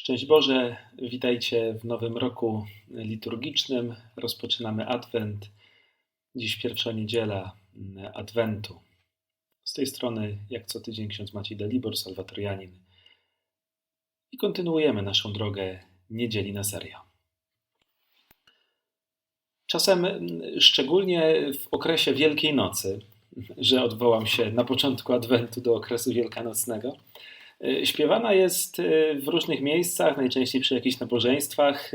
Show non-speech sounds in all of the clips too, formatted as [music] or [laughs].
Szczęść Boże, witajcie w nowym roku liturgicznym. Rozpoczynamy Adwent. Dziś pierwsza niedziela Adwentu. Z tej strony, jak co tydzień, ksiądz Maciej Dalibor, salwatorianin. I kontynuujemy naszą drogę niedzieli na serio. Czasem, szczególnie w okresie Wielkiej Nocy, że odwołam się na początku Adwentu do okresu wielkanocnego, śpiewana jest e, w różnych miejscach, najczęściej przy jakichś nabożeństwach,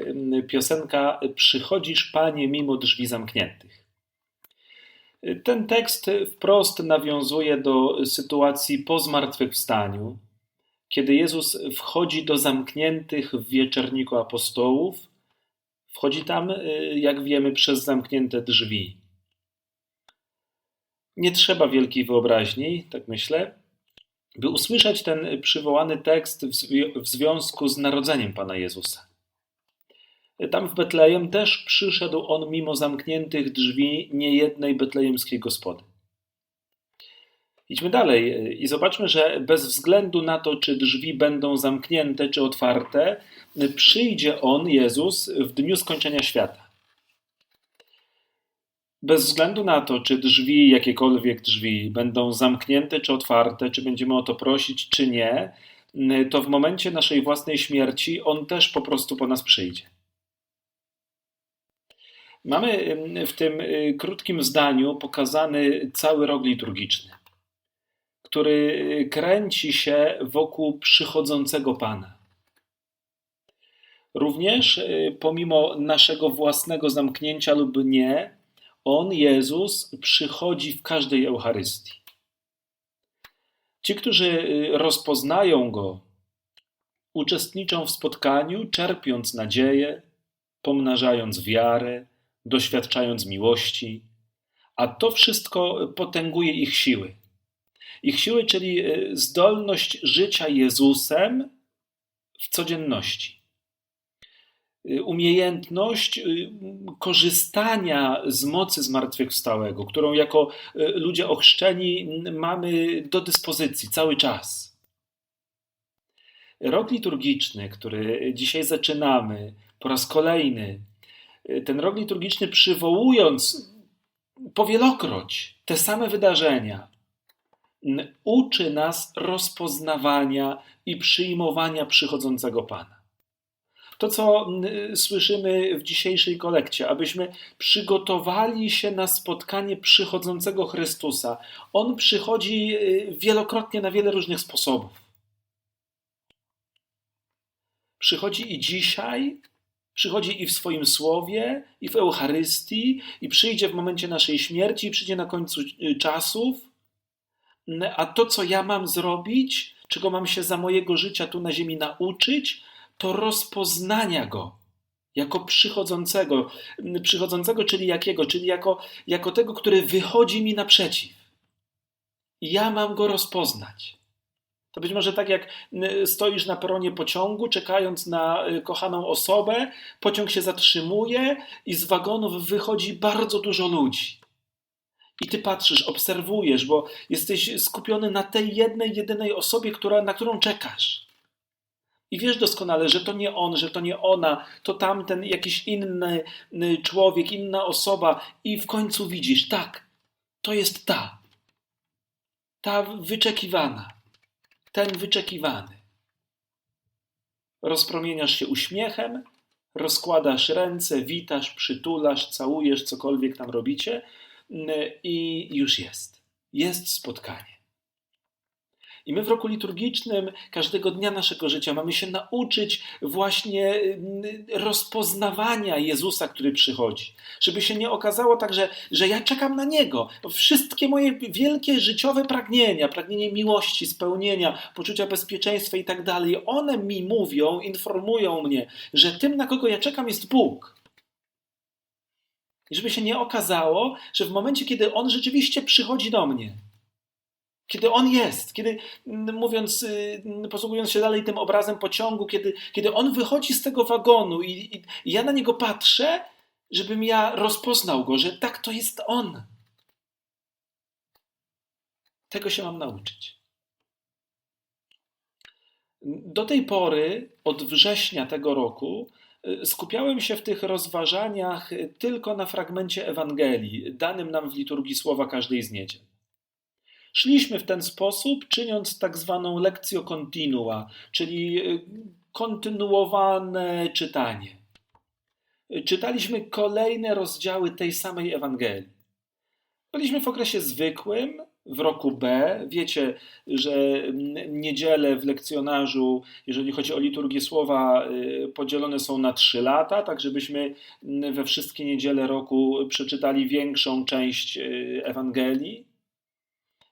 piosenka Przychodzisz Panie mimo drzwi zamkniętych. Ten tekst wprost nawiązuje do sytuacji po zmartwychwstaniu, kiedy Jezus wchodzi do zamkniętych w wieczerniku apostołów. Wchodzi tam, jak wiemy, przez zamknięte drzwi. Nie trzeba wielkiej wyobraźni, tak myślę, by usłyszeć ten przywołany tekst w związku z narodzeniem Pana Jezusa. Tam w Betlejem też przyszedł on mimo zamkniętych drzwi niejednej betlejemskiej gospody. Idźmy dalej i zobaczmy, że bez względu na to, czy drzwi będą zamknięte czy otwarte, przyjdzie on, Jezus, w dniu skończenia świata bez względu na to, czy drzwi, jakiekolwiek drzwi, będą zamknięte czy otwarte, czy będziemy o to prosić, czy nie, to w momencie naszej własnej śmierci On też po prostu po nas przyjdzie. Mamy w tym y, krótkim zdaniu pokazany cały rok liturgiczny, który kręci się wokół przychodzącego Pana. Również y, pomimo naszego własnego zamknięcia lub nie, on, Jezus, przychodzi w każdej Eucharystii. Ci, którzy y, rozpoznają Go, uczestniczą w spotkaniu, czerpiąc nadzieję, pomnażając wiarę, doświadczając miłości, a to wszystko potęguje ich siły. Ich siły, czyli y, zdolność życia Jezusem w codzienności. Y, umiejętność y, korzystania z mocy zmartwychwstałego, którą jako y, ludzie ochrzczeni mamy do dyspozycji cały czas. Rok liturgiczny, który dzisiaj zaczynamy po raz kolejny, ten rok liturgiczny przywołując powielokroć te same wydarzenia, uczy nas rozpoznawania i przyjmowania przychodzącego Pana to, co słyszymy w dzisiejszej kolekcie, abyśmy przygotowali się na spotkanie przychodzącego Chrystusa. On przychodzi y, wielokrotnie na wiele różnych sposobów. Przychodzi i dzisiaj, przychodzi i w swoim słowie, i w Eucharystii, i przyjdzie w momencie naszej śmierci, i przyjdzie na końcu y, czasów. A to, co ja mam zrobić, czego mam się za mojego życia tu na ziemi nauczyć, to rozpoznania go jako przychodzącego, przychodzącego, czyli jakiego, czyli jako, jako tego, który wychodzi mi naprzeciw. Ja mam go rozpoznać. To być może tak jak stoisz na peronie pociągu, czekając na y, kochaną osobę, pociąg się zatrzymuje i z wagonów wychodzi bardzo dużo ludzi. I ty patrzysz, obserwujesz, bo jesteś skupiony na tej jednej, jedynej osobie, która, na którą czekasz. I wiesz doskonale, że to nie on, że to nie ona, to tamten jakiś inny człowiek, inna osoba, i w końcu widzisz, tak, to jest ta. Ta wyczekiwana, ten wyczekiwany. Rozpromieniasz się uśmiechem, rozkładasz ręce, witasz, przytulasz, całujesz, cokolwiek tam robicie, i już jest. Jest spotkanie. I my w roku liturgicznym każdego dnia naszego życia mamy się nauczyć właśnie y, rozpoznawania Jezusa, który przychodzi. Żeby się nie okazało tak, że, że ja czekam na Niego. Wszystkie moje wielkie życiowe pragnienia, pragnienie miłości, spełnienia, poczucia bezpieczeństwa i tak dalej, one mi mówią, informują mnie, że tym, na kogo ja czekam, jest Bóg. I żeby się nie okazało, że w momencie, kiedy On rzeczywiście przychodzi do mnie, kiedy on jest, kiedy mówiąc, y, posługując się dalej tym obrazem pociągu, kiedy, kiedy on wychodzi z tego wagonu i, i, i ja na niego patrzę, żebym ja rozpoznał go, że tak to jest on. Tego się mam nauczyć. Do tej pory od września tego roku y, skupiałem się w tych rozważaniach tylko na fragmencie Ewangelii, danym nam w liturgii słowa każdej z niedziel. Szliśmy w ten sposób, czyniąc tak zwaną lekcjo continua, czyli y, kontynuowane czytanie. Czytaliśmy kolejne rozdziały tej samej Ewangelii. Byliśmy w okresie zwykłym, w roku B. Wiecie, że niedziele w lekcjonarzu, jeżeli chodzi o liturgię słowa, y, podzielone są na trzy lata, tak żebyśmy we wszystkie niedziele roku przeczytali większą część y, Ewangelii.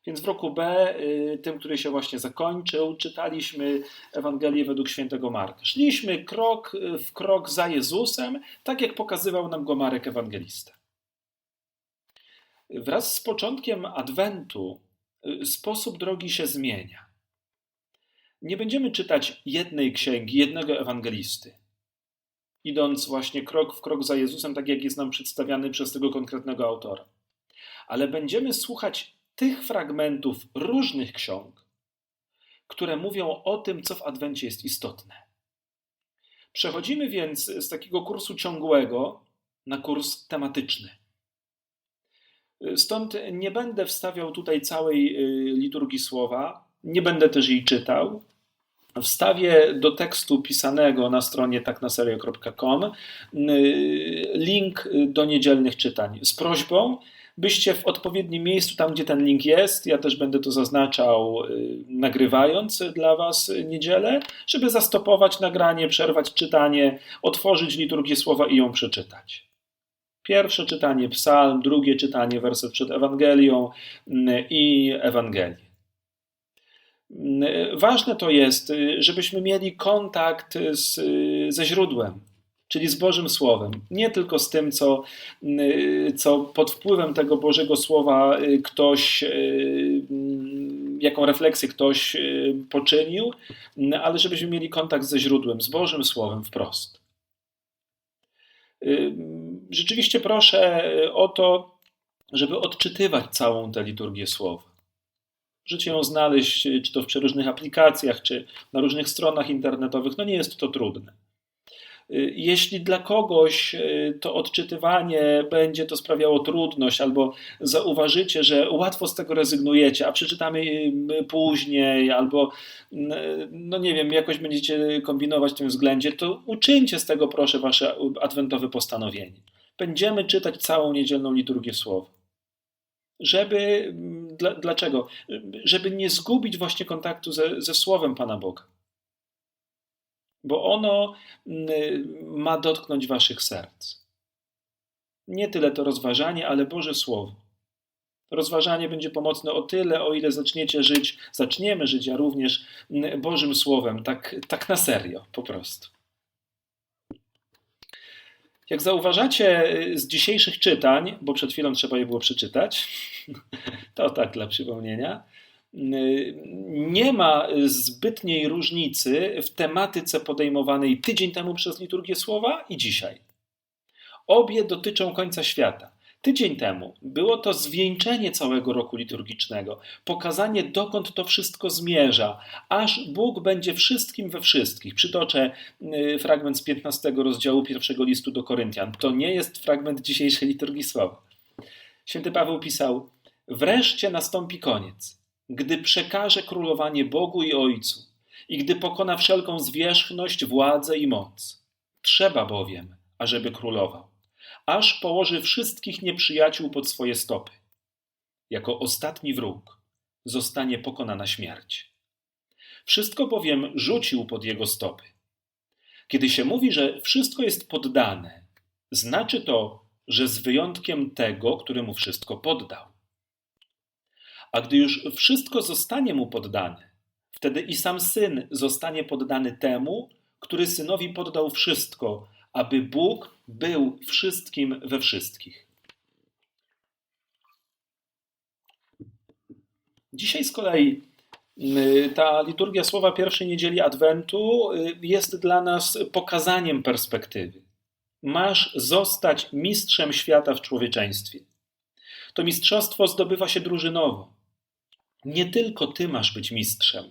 Więc w roku B, y, tym, który się właśnie zakończył, czytaliśmy Ewangelię według świętego Marka. Szliśmy krok w krok za Jezusem, tak jak pokazywał nam go Marek Ewangelista. Wraz z początkiem Adwentu y, sposób drogi się zmienia. Nie będziemy czytać jednej księgi, jednego ewangelisty, idąc właśnie krok w krok za Jezusem, tak jak jest nam przedstawiany przez tego konkretnego autora. Ale będziemy słuchać tych fragmentów różnych ksiąg, które mówią o tym, co w Adwencie jest istotne. Przechodzimy więc z takiego kursu ciągłego na kurs tematyczny. Stąd nie będę wstawiał tutaj całej y, liturgii słowa, nie będę też jej czytał. Wstawię do tekstu pisanego na stronie taknaserio.com y, link do niedzielnych czytań z prośbą, byście w odpowiednim miejscu, tam gdzie ten link jest, ja też będę to zaznaczał, y, nagrywając dla Was niedzielę, żeby zastopować nagranie, przerwać czytanie, otworzyć liturgię słowa i ją przeczytać. Pierwsze czytanie psalm, drugie czytanie werset przed Ewangelią mm, i Ewangelię. Mm, ważne to jest, żebyśmy mieli kontakt z, ze źródłem, czyli z Bożym Słowem. Nie tylko z tym, co, mm, co pod wpływem tego Bożego Słowa y, ktoś, y, jaką refleksję ktoś y, poczynił, ale żebyśmy mieli kontakt ze źródłem, z Bożym Słowem wprost. Rzeczywiście proszę o to, żeby odczytywać całą tę liturgię słowa. Możecie ją znaleźć, czy to w przeróżnych aplikacjach, czy na różnych stronach internetowych. No nie jest to trudne. Y, jeśli dla kogoś y, to odczytywanie będzie to sprawiało trudność, albo zauważycie, że łatwo z tego rezygnujecie, a przeczytamy y, później, albo no nie wiem, jakoś będziecie kombinować w tym względzie, to uczyńcie z tego proszę wasze adwentowe postanowienie. Będziemy czytać całą niedzielną liturgię słowa. Żeby, dla, dlaczego? Żeby nie zgubić właśnie kontaktu ze, ze Słowem Pana Boga bo ono mm, ma dotknąć waszych serc. Nie tyle to rozważanie, ale Boże Słowo. Rozważanie będzie pomocne o tyle, o ile zaczniecie żyć, zaczniemy żyć, a również mm, Bożym Słowem, tak, tak na serio, po prostu. Jak zauważacie y, z dzisiejszych czytań, bo przed chwilą trzeba je było przeczytać, [laughs] to tak dla przypomnienia, nie ma zbytniej różnicy w tematyce podejmowanej tydzień temu przez liturgię słowa i dzisiaj. Obie dotyczą końca świata. Tydzień temu było to zwieńczenie całego roku liturgicznego, pokazanie dokąd to wszystko zmierza, aż Bóg będzie wszystkim we wszystkich. Przytoczę y, fragment z 15 rozdziału pierwszego listu do Koryntian. To nie jest fragment dzisiejszej liturgii słowa. Święty Paweł pisał: Wreszcie nastąpi koniec gdy przekaże królowanie Bogu i Ojcu i gdy pokona wszelką zwierzchność, władzę i moc. Trzeba bowiem, ażeby królował, aż położy wszystkich nieprzyjaciół pod swoje stopy. Jako ostatni wróg zostanie pokonana śmierć. Wszystko bowiem rzucił pod jego stopy. Kiedy się mówi, że wszystko jest poddane, znaczy to, że z wyjątkiem tego, który mu wszystko poddał. A gdy już wszystko zostanie mu poddane, wtedy i sam syn zostanie poddany temu, który synowi poddał wszystko, aby Bóg był wszystkim we wszystkich. Dzisiaj z kolei y, ta liturgia słowa pierwszej niedzieli Adwentu y, jest dla nas pokazaniem perspektywy. Masz zostać mistrzem świata w człowieczeństwie. To mistrzostwo zdobywa się drużynowo. Nie tylko ty masz być mistrzem,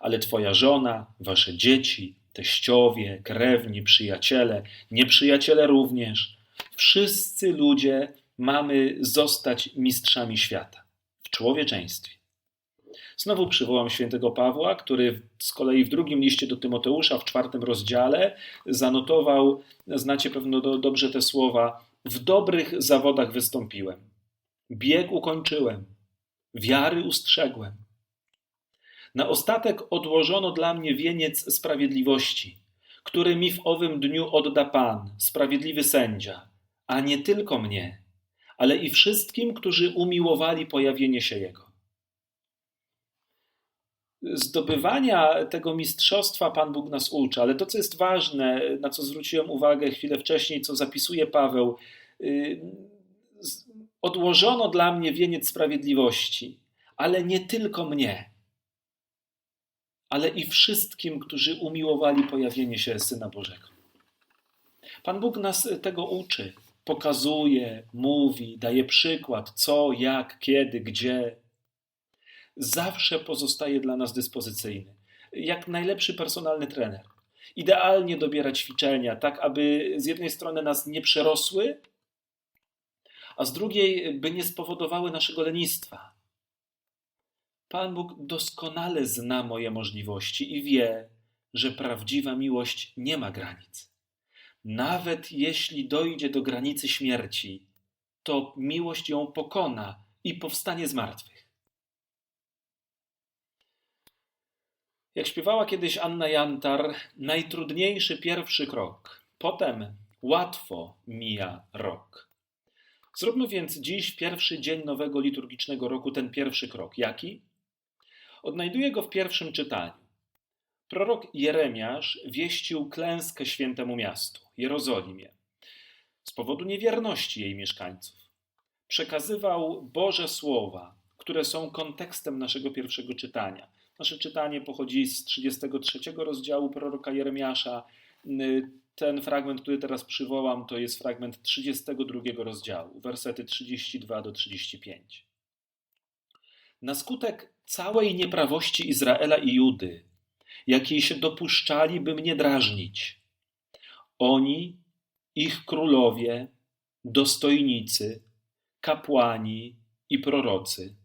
ale twoja żona, wasze dzieci, teściowie, krewni, przyjaciele, nieprzyjaciele również. Wszyscy ludzie mamy zostać mistrzami świata w człowieczeństwie. Znowu przywołam świętego Pawła, który z kolei w drugim liście do Tymoteusza, w czwartym rozdziale, zanotował, znacie pewno do, dobrze te słowa, w dobrych zawodach wystąpiłem, bieg ukończyłem, wiary ustrzegłem. Na ostatek odłożono dla mnie wieniec sprawiedliwości, który mi w owym dniu odda Pan, sprawiedliwy sędzia, a nie tylko mnie, ale i wszystkim, którzy umiłowali pojawienie się Jego zdobywania tego mistrzostwa Pan Bóg nas uczy, ale to, co jest ważne, na co zwróciłem uwagę chwilę wcześniej, co zapisuje Paweł, y, odłożono dla mnie wieniec sprawiedliwości, ale nie tylko mnie, ale i wszystkim, którzy umiłowali pojawienie się Syna Bożego. Pan Bóg nas tego uczy, pokazuje, mówi, daje przykład, co, jak, kiedy, gdzie, zawsze pozostaje dla nas dyspozycyjny. Jak najlepszy personalny trener. Idealnie dobiera ćwiczenia, tak aby z jednej strony nas nie przerosły, a z drugiej, by nie spowodowały naszego lenistwa. Pan Bóg doskonale zna moje możliwości i wie, że prawdziwa miłość nie ma granic. Nawet jeśli dojdzie do granicy śmierci, to miłość ją pokona i powstanie z martwych. Jak śpiewała kiedyś Anna Jantar, najtrudniejszy pierwszy krok, potem łatwo mija rok. Zróbmy więc dziś, pierwszy dzień nowego liturgicznego roku, ten pierwszy krok. Jaki? Odnajduję go w pierwszym czytaniu. Prorok Jeremiasz wieścił klęskę świętemu miastu, Jerozolimie, z powodu niewierności jej mieszkańców. Przekazywał Boże słowa, które są kontekstem naszego pierwszego czytania Nasze czytanie pochodzi z 33 rozdziału proroka Jeremiasza. Ten fragment, który teraz przywołam, to jest fragment 32 rozdziału, wersety 32 do 35. Na skutek całej nieprawości Izraela i Judy, jakiej się dopuszczali, by mnie drażnić, oni, ich królowie, dostojnicy, kapłani i prorocy,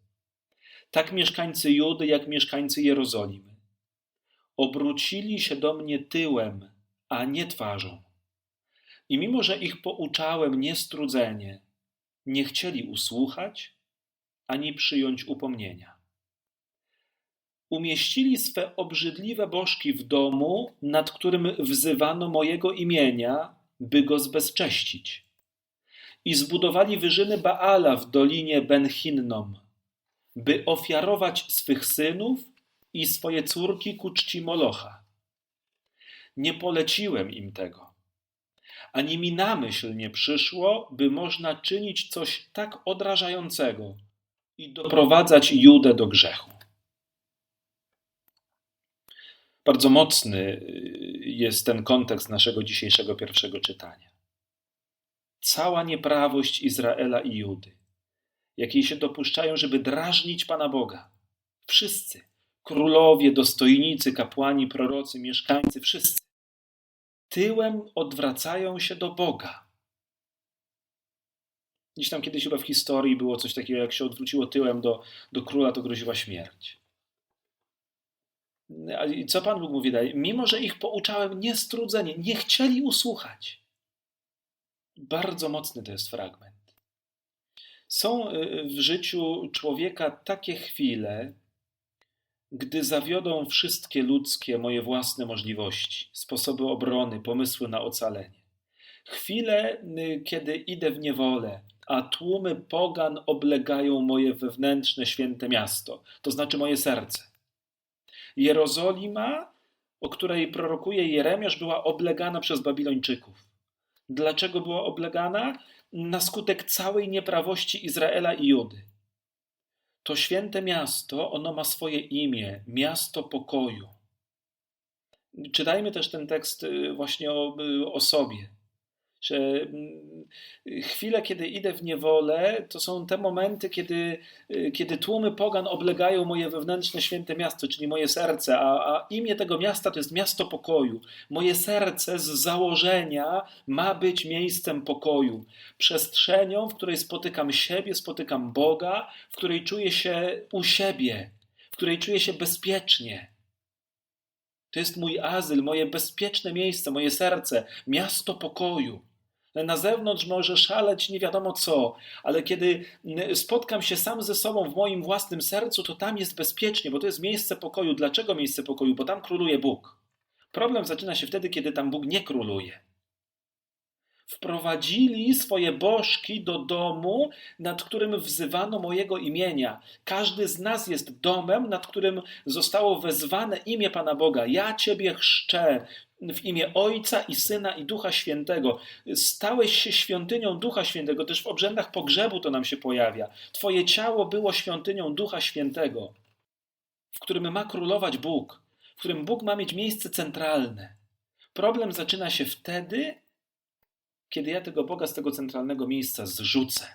tak mieszkańcy Judy, jak mieszkańcy Jerozolimy. Obrócili się do mnie tyłem, a nie twarzą. I mimo, że ich pouczałem niestrudzenie, nie chcieli usłuchać ani przyjąć upomnienia. Umieścili swe obrzydliwe bożki w domu, nad którym wzywano mojego imienia, by go zbezcześcić. I zbudowali wyżyny Baala w dolinie Ben-Hinnom by ofiarować swych synów i swoje córki ku czci Molocha. Nie poleciłem im tego. Ani mi na myśl nie przyszło, by można czynić coś tak odrażającego i doprowadzać Judę do grzechu. Bardzo mocny y, jest ten kontekst naszego dzisiejszego pierwszego czytania. Cała nieprawość Izraela i Judy jakiej się dopuszczają, żeby drażnić Pana Boga. Wszyscy. Królowie, dostojnicy, kapłani, prorocy, mieszkańcy, wszyscy. Tyłem odwracają się do Boga. Gdzieś tam kiedyś chyba w historii było coś takiego, jak się odwróciło tyłem do, do króla, to groziła śmierć. I co Pan Bóg mówi dalej? Mimo, że ich pouczałem niestrudzenie, nie chcieli usłuchać. Bardzo mocny to jest fragment. Są y, w życiu człowieka takie chwile, gdy zawiodą wszystkie ludzkie moje własne możliwości, sposoby obrony, pomysły na ocalenie. Chwile, kiedy idę w niewolę, a tłumy pogan oblegają moje wewnętrzne święte miasto, to znaczy moje serce. Jerozolima, o której prorokuje Jeremiasz, była oblegana przez Babilończyków. Dlaczego była oblegana? na skutek całej nieprawości Izraela i Judy. To święte miasto, ono ma swoje imię miasto pokoju. Czytajmy też ten tekst y, właśnie o, y, o sobie. Że mm, chwile, kiedy idę w niewolę, to są te momenty, kiedy, y, kiedy tłumy pogan oblegają moje wewnętrzne święte miasto, czyli moje serce, a, a imię tego miasta to jest miasto pokoju. Moje serce z założenia ma być miejscem pokoju, przestrzenią, w której spotykam siebie, spotykam Boga, w której czuję się u siebie, w której czuję się bezpiecznie. To jest mój azyl, moje bezpieczne miejsce, moje serce, miasto pokoju. Na zewnątrz może szaleć nie wiadomo co, ale kiedy spotkam się sam ze sobą w moim własnym sercu, to tam jest bezpiecznie, bo to jest miejsce pokoju. Dlaczego miejsce pokoju? Bo tam króluje Bóg. Problem zaczyna się wtedy, kiedy tam Bóg nie króluje. Wprowadzili swoje bożki do domu, nad którym wzywano mojego imienia. Każdy z nas jest domem, nad którym zostało wezwane imię Pana Boga. Ja Ciebie chrzczę w imię Ojca i Syna i Ducha Świętego. Stałeś się świątynią Ducha Świętego, też w obrzędach pogrzebu to nam się pojawia. Twoje ciało było świątynią Ducha Świętego, w którym ma królować Bóg, w którym Bóg ma mieć miejsce centralne. Problem zaczyna się wtedy, kiedy ja tego Boga z tego centralnego miejsca zrzucę.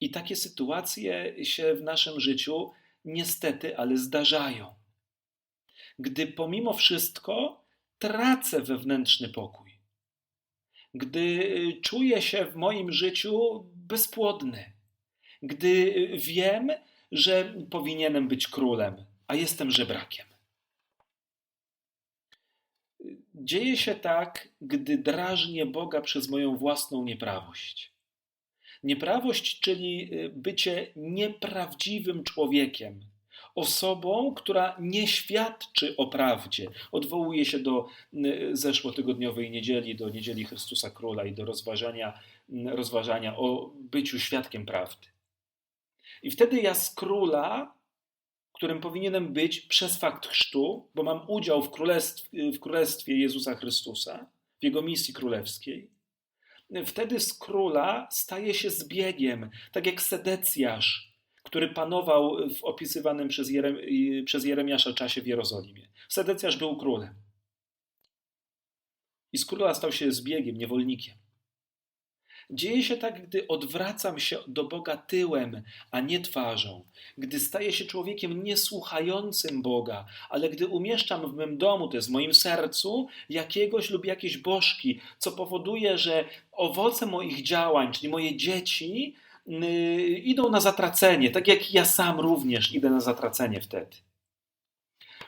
I takie sytuacje się w naszym życiu niestety, ale zdarzają. Gdy pomimo wszystko tracę wewnętrzny pokój, gdy czuję się w moim życiu bezpłodny, gdy wiem, że powinienem być królem, a jestem żebrakiem. Dzieje się tak, gdy drażnię Boga przez moją własną nieprawość. Nieprawość, czyli y, bycie nieprawdziwym człowiekiem, osobą, która nie świadczy o prawdzie. Odwołuje się do y, zeszłotygodniowej niedzieli, do niedzieli Chrystusa Króla i do rozważania, y, rozważania o byciu świadkiem prawdy. I wtedy ja z króla którym powinienem być przez fakt chrztu, bo mam udział w królestwie, w królestwie Jezusa Chrystusa, w jego misji królewskiej, wtedy z króla staje się zbiegiem, tak jak Sedecjasz, który panował w opisywanym przez, przez Jeremiasza czasie w Jerozolimie. Sedecjasz był królem. I z króla stał się zbiegiem, niewolnikiem. Dzieje się tak, gdy odwracam się do Boga tyłem, a nie twarzą, gdy staję się człowiekiem niesłuchającym Boga, ale gdy umieszczam w mym domu, to jest w moim sercu, jakiegoś lub jakieś bożki, co powoduje, że owoce moich działań, czyli moje dzieci, yy, idą na zatracenie, tak jak ja sam również idę na zatracenie wtedy.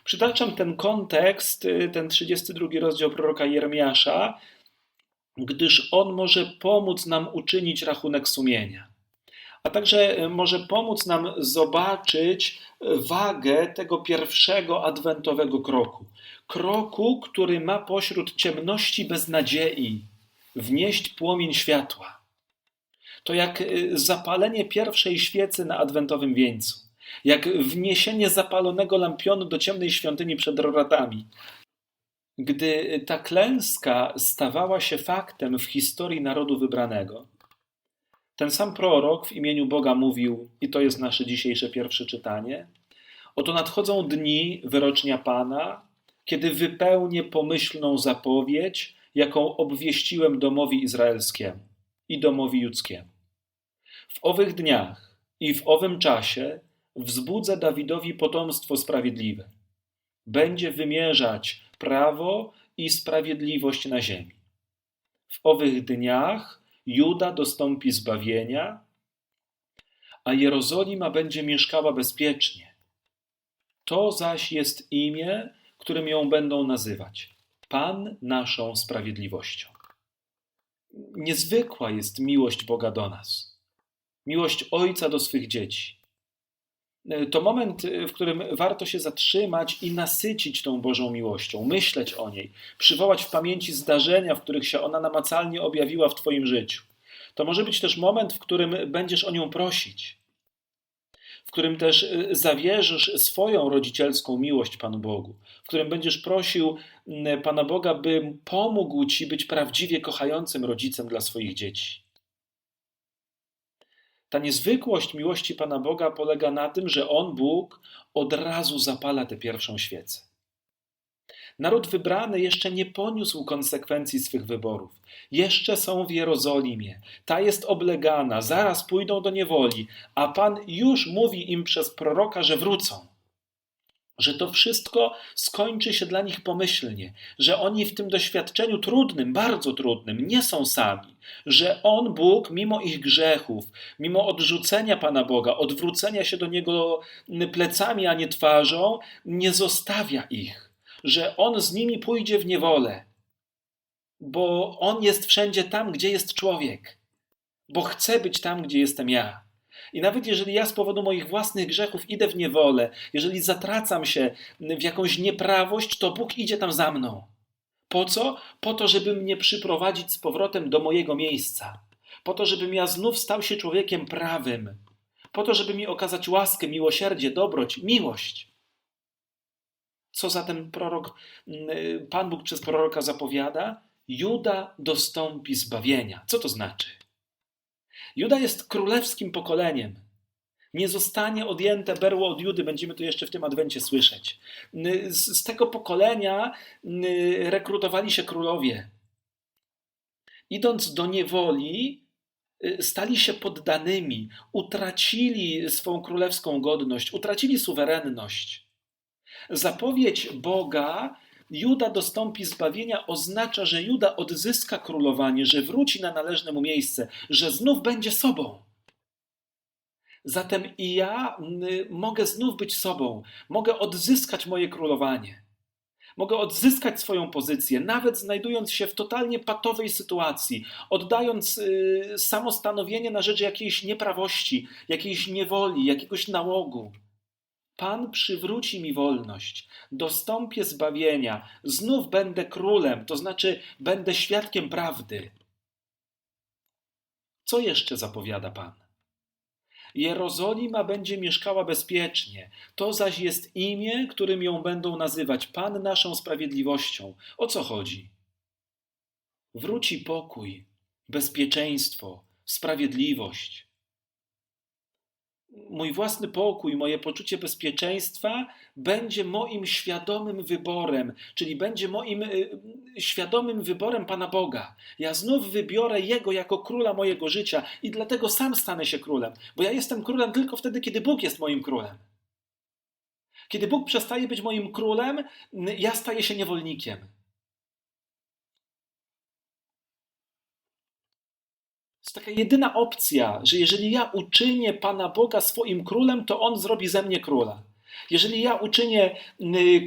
Przytaczam ten kontekst, y, ten 32 rozdział proroka Jeremiasza, gdyż On może pomóc nam uczynić rachunek sumienia, a także e, może pomóc nam zobaczyć wagę tego pierwszego adwentowego kroku. Kroku, który ma pośród ciemności beznadziei wnieść płomień światła. To jak e, zapalenie pierwszej świecy na adwentowym wieńcu, jak wniesienie zapalonego lampionu do ciemnej świątyni przed roratami, gdy ta klęska stawała się faktem w historii narodu wybranego, ten sam prorok w imieniu Boga mówił, i to jest nasze dzisiejsze pierwsze czytanie: Oto nadchodzą dni wyrocznia Pana, kiedy wypełnię pomyślną zapowiedź, jaką obwieściłem domowi izraelskiemu i domowi judzkiemu. W owych dniach i w owym czasie wzbudzę Dawidowi potomstwo sprawiedliwe. Będzie wymierzać prawo i sprawiedliwość na ziemi. W owych dniach Juda dostąpi zbawienia, a Jerozolima będzie mieszkała bezpiecznie. To zaś jest imię, którym ją będą nazywać Pan naszą sprawiedliwością. Niezwykła jest miłość Boga do nas, miłość Ojca do swych dzieci. To moment, e, w którym warto się zatrzymać i nasycić tą Bożą miłością, myśleć o niej, przywołać w pamięci zdarzenia, w których się ona namacalnie objawiła w Twoim życiu. To może być też moment, w którym będziesz o nią prosić, w którym też e, zawierzysz swoją rodzicielską miłość Panu Bogu, w którym będziesz prosił Pana Boga, by pomógł Ci być prawdziwie kochającym rodzicem dla swoich dzieci. Ta niezwykłość miłości Pana Boga polega na tym, że On, Bóg, od razu zapala tę pierwszą świecę. Naród wybrany jeszcze nie poniósł konsekwencji swych wyborów. Jeszcze są w Jerozolimie. Ta jest oblegana, zaraz pójdą do niewoli, a Pan już mówi im przez proroka, że wrócą. Że to wszystko skończy się dla nich pomyślnie, że oni w tym doświadczeniu trudnym, bardzo trudnym, nie są sami, że On, Bóg, mimo ich grzechów, mimo odrzucenia Pana Boga, odwrócenia się do Niego plecami, a nie twarzą, nie zostawia ich że on z nimi pójdzie w niewolę, bo on jest wszędzie tam, gdzie jest człowiek, bo chce być tam, gdzie jestem ja. I nawet jeżeli ja z powodu moich własnych grzechów idę w niewolę, jeżeli zatracam się w jakąś nieprawość, to Bóg idzie tam za mną. Po co? Po to, żeby mnie przyprowadzić z powrotem do mojego miejsca. Po to, żebym ja znów stał się człowiekiem prawym. Po to, żeby mi okazać łaskę, miłosierdzie, dobroć, miłość. Co zatem prorok, mm, Pan Bóg przez proroka zapowiada? Juda dostąpi zbawienia. Co to znaczy? Juda jest królewskim pokoleniem. Nie zostanie odjęte berło od Judy, będziemy to jeszcze w tym adwencie słyszeć. Z, z tego pokolenia rekrutowali się królowie. Idąc do niewoli, y, stali się poddanymi, utracili swą królewską godność, utracili suwerenność. Zapowiedź Boga, Juda dostąpi zbawienia, oznacza, że Juda odzyska królowanie, że wróci na należne mu miejsce, że znów będzie sobą. Zatem i ja mogę znów być sobą, mogę odzyskać moje królowanie. Mogę odzyskać swoją pozycję, nawet znajdując się w totalnie patowej sytuacji, oddając y, samostanowienie na rzecz jakiejś nieprawości, jakiejś niewoli, jakiegoś nałogu. Pan przywróci mi wolność, dostąpię zbawienia, znów będę królem, to znaczy będę świadkiem prawdy. Co jeszcze zapowiada Pan? Jerozolima będzie mieszkała bezpiecznie, to zaś jest imię, którym ją będą nazywać Pan naszą sprawiedliwością. O co chodzi? Wróci pokój, bezpieczeństwo, sprawiedliwość mój własny pokój, moje poczucie bezpieczeństwa będzie moim świadomym wyborem, czyli będzie moim y, świadomym wyborem Pana Boga. Ja znów wybiorę Jego jako króla mojego życia i dlatego sam stanę się królem, bo ja jestem królem tylko wtedy, kiedy Bóg jest moim królem. Kiedy Bóg przestaje być moim królem, ja staję się niewolnikiem. Jest taka jedyna opcja, że jeżeli ja uczynię Pana Boga swoim królem, to On zrobi ze mnie króla. Jeżeli ja uczynię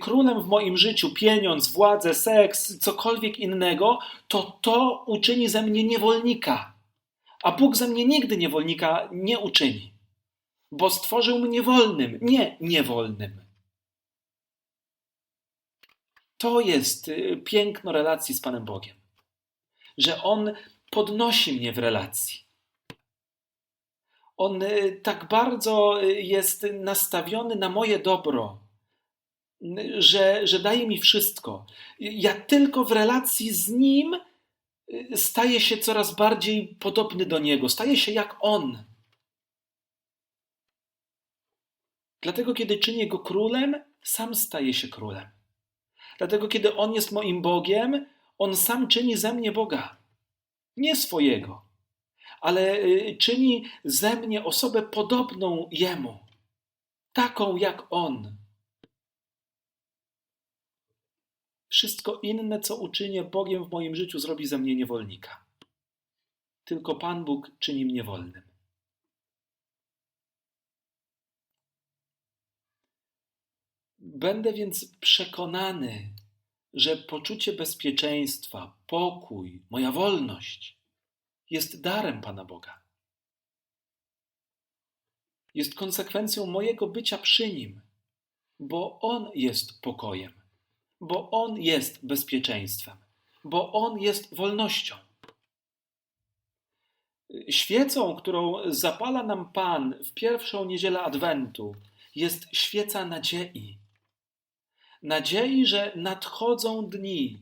królem w moim życiu pieniądz, władzę, seks, cokolwiek innego, to to uczyni ze mnie niewolnika. A Bóg ze mnie nigdy niewolnika nie uczyni, bo stworzył mnie wolnym, nie niewolnym. To jest y, piękno relacji z Panem Bogiem, że On podnosi mnie w relacji. On y, tak bardzo y, jest nastawiony na moje dobro, y, że, że daje mi wszystko. Ja tylko w relacji z nim staję się coraz bardziej podobny do niego, staję się jak on. Dlatego, kiedy czynię go królem, sam staje się królem. Dlatego, kiedy on jest moim Bogiem, on sam czyni ze mnie Boga nie swojego, ale y, czyni ze mnie osobę podobną Jemu, taką jak On. Wszystko inne, co uczynię Bogiem w moim życiu, zrobi ze mnie niewolnika. Tylko Pan Bóg czyni mnie wolnym. Będę więc przekonany, że poczucie bezpieczeństwa, pokój, moja wolność jest darem Pana Boga. Jest konsekwencją mojego bycia przy Nim, bo On jest pokojem, bo On jest bezpieczeństwem, bo On jest wolnością. Świecą, którą zapala nam Pan w pierwszą niedzielę Adwentu, jest świeca nadziei nadziei, że nadchodzą dni,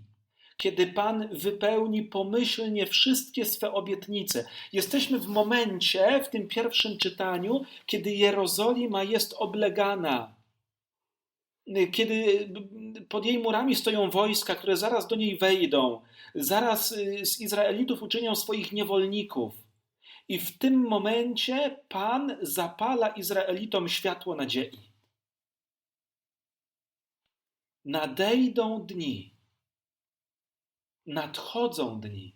kiedy Pan wypełni pomyślnie wszystkie swe obietnice. Jesteśmy w momencie, w tym pierwszym czytaniu, kiedy Jerozolima jest oblegana. kiedy pod jej murami stoją wojska, które zaraz do niej wejdą, zaraz y, z Izraelitów uczynią swoich niewolników. I w tym momencie Pan zapala Izraelitom światło nadziei. Nadejdą dni, nadchodzą dni,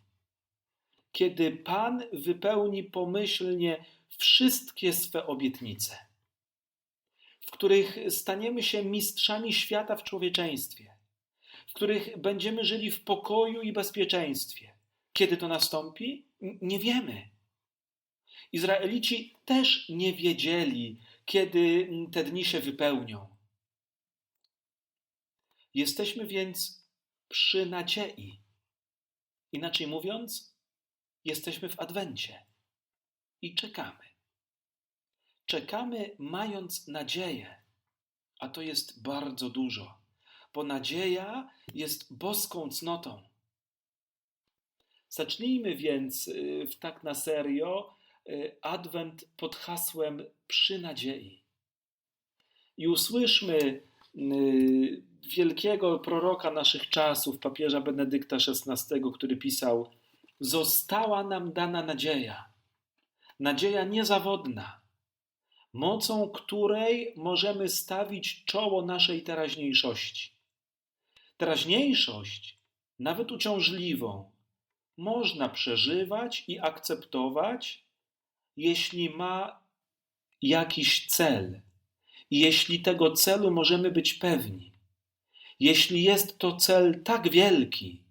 kiedy Pan wypełni pomyślnie wszystkie swe obietnice, w których staniemy się mistrzami świata w człowieczeństwie, w których będziemy żyli w pokoju i bezpieczeństwie. Kiedy to nastąpi? Nie wiemy. Izraelici też nie wiedzieli, kiedy te dni się wypełnią. Jesteśmy więc przy nadziei. Inaczej mówiąc, jesteśmy w adwencie i czekamy. Czekamy, mając nadzieję, a to jest bardzo dużo, bo nadzieja jest boską cnotą. Zacznijmy więc y, w tak na serio y, adwent pod hasłem przy nadziei. I usłyszmy y, wielkiego proroka naszych czasów, papieża Benedykta XVI, który pisał: Została nam dana nadzieja, nadzieja niezawodna, mocą której możemy stawić czoło naszej teraźniejszości. Teraźniejszość, nawet uciążliwą, można przeżywać i akceptować, jeśli ma jakiś cel, jeśli tego celu możemy być pewni jeśli jest to cel tak wielki,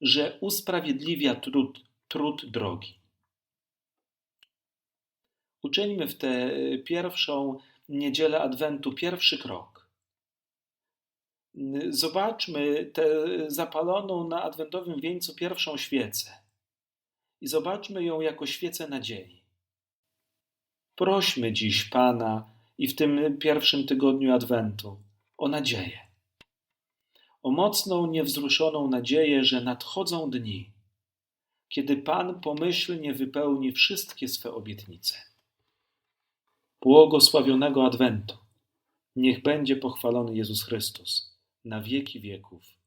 że usprawiedliwia trud, trud drogi. Uczyńmy w tę pierwszą niedzielę Adwentu pierwszy krok. Zobaczmy tę zapaloną na adwentowym wieńcu pierwszą świecę i zobaczmy ją jako świecę nadziei. Prośmy dziś Pana i w tym pierwszym tygodniu Adwentu o nadzieję o mocną, niewzruszoną nadzieję, że nadchodzą dni, kiedy Pan pomyślnie wypełni wszystkie swe obietnice. Błogosławionego Adwentu. Niech będzie pochwalony Jezus Chrystus na wieki wieków.